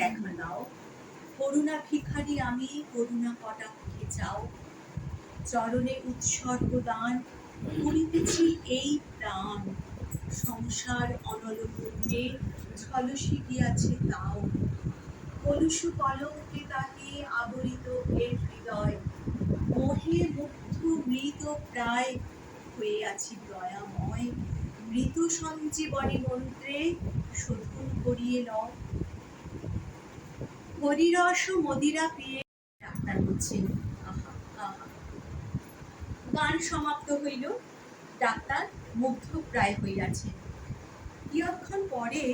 দেখা দাও করুণা ভিখারি আমি, করুণা কটাক্ষে চাও চরণে উৎসর্গ দান, করিতেছি এই প্রাণ। সংসার অনল পূর্বে ঝলসি গিয়াছে তাও। কলুষু কলঙ্কে তাকে আবরিত এর হৃদয়। মোহে মুগ্ধ মৃত প্রায় হয়ে আছি দয়াময়। মৃত সঞ্জীবনী মন্ত্রে শোধন করিয়ে লও হরিরস মদিরা পেয়ে ডাক্তার বলছেন গান সমাপ্ত হইল, ডাক্তার মুগ্ধ প্রায় হইয়াছে কিয়ৎক্ষণ পরে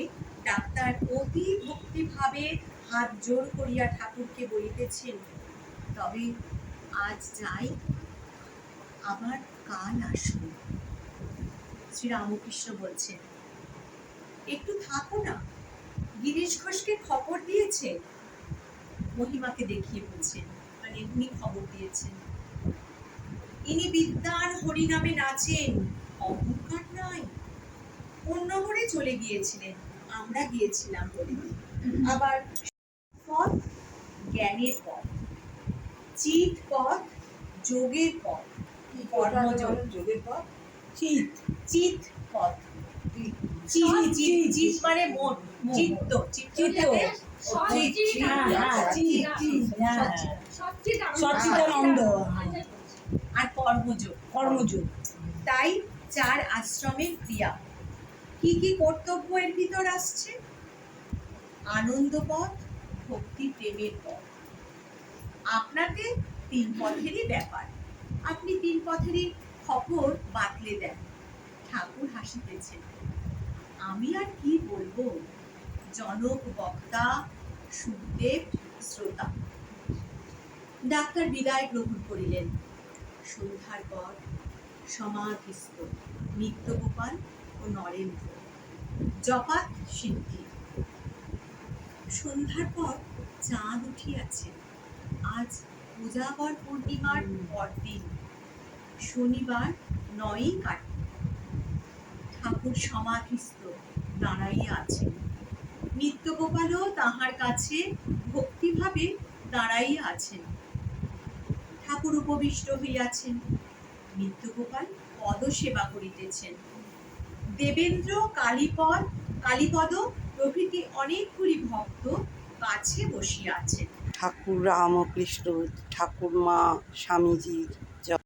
ডাক্তার অতি ভক্তিভাবে হাত জোর করিয়া ঠাকুরকে বলিতেছেন, তবে আজ যাই, আবার কাল আসব। শ্রীরামকৃষ্ণ বলছেন, একটু থাকো না, গিরিশ ঘোষকে খবর দিয়েছে মহিমাকে দেখিয়ে বলছেন মানে উনি খবর দিয়েছেন। ইনি বিদ্যার হরিনামে নাচেন অহংকার নয়। অন্য ঘরে চলে গিয়েছিলেন আমরা গিয়েছিলাম বলে। আবার পথ জ্ঞানের পথ। চিত পথ যোগের পথ। কর্মযোগ যোগের পর চিত চিত পথ। চিত। মানে মন চিত্ত। চিত্ত সচ্চিদানন্দ। আর কর্মযোগ কর্মযোগ। তাই চার আশ্রমের ক্রিয়া। কি কি কর্তব্য এর ভিতর আসছে? আনন্দ পথ ভক্তি প্রেমের পথ। আপনাকে তিন পথেরই ব্যাপার। আপনি তিন পথেরই খবর বাতলে দেন। ঠাকুর হাসিতেছেন। আমি আর কি বলব? জনক বক্তা সুখদেব শ্রোতা। ডাক্তার বিদায় গ্রহণ করিলেন। সন্ধ্যার পর সমাধিস্থ নিত্যগোপাল ও নরেন্দ্র। জপাত সিদ্ধি। সন্ধ্যার পর চাঁদ উঠিয়াছে। আজ পূজাবর পূর্ণিমার পরদিন। শনিবার নয়ই কার্তিক। ঠাকুর সমাধিস্থ দাঁড়াইয়া আছেন। নিত্যগোপালও তাহার কাছে ভক্তিভাবে দাঁড়াইয়া আছেন। ঠাকুর উপবিষ্ট হইয়াছেন। নিত্যগোপাল পদসেবা করিতেছেন। দেবেন্দ্র, কালীপদ কালীপদ প্রভৃতি অনেকগুলি ভক্ত কাছে বসিয়া আছেন। ঠাকুর রামকৃষ্ণ, ঠাকুর মা, স্বামীজির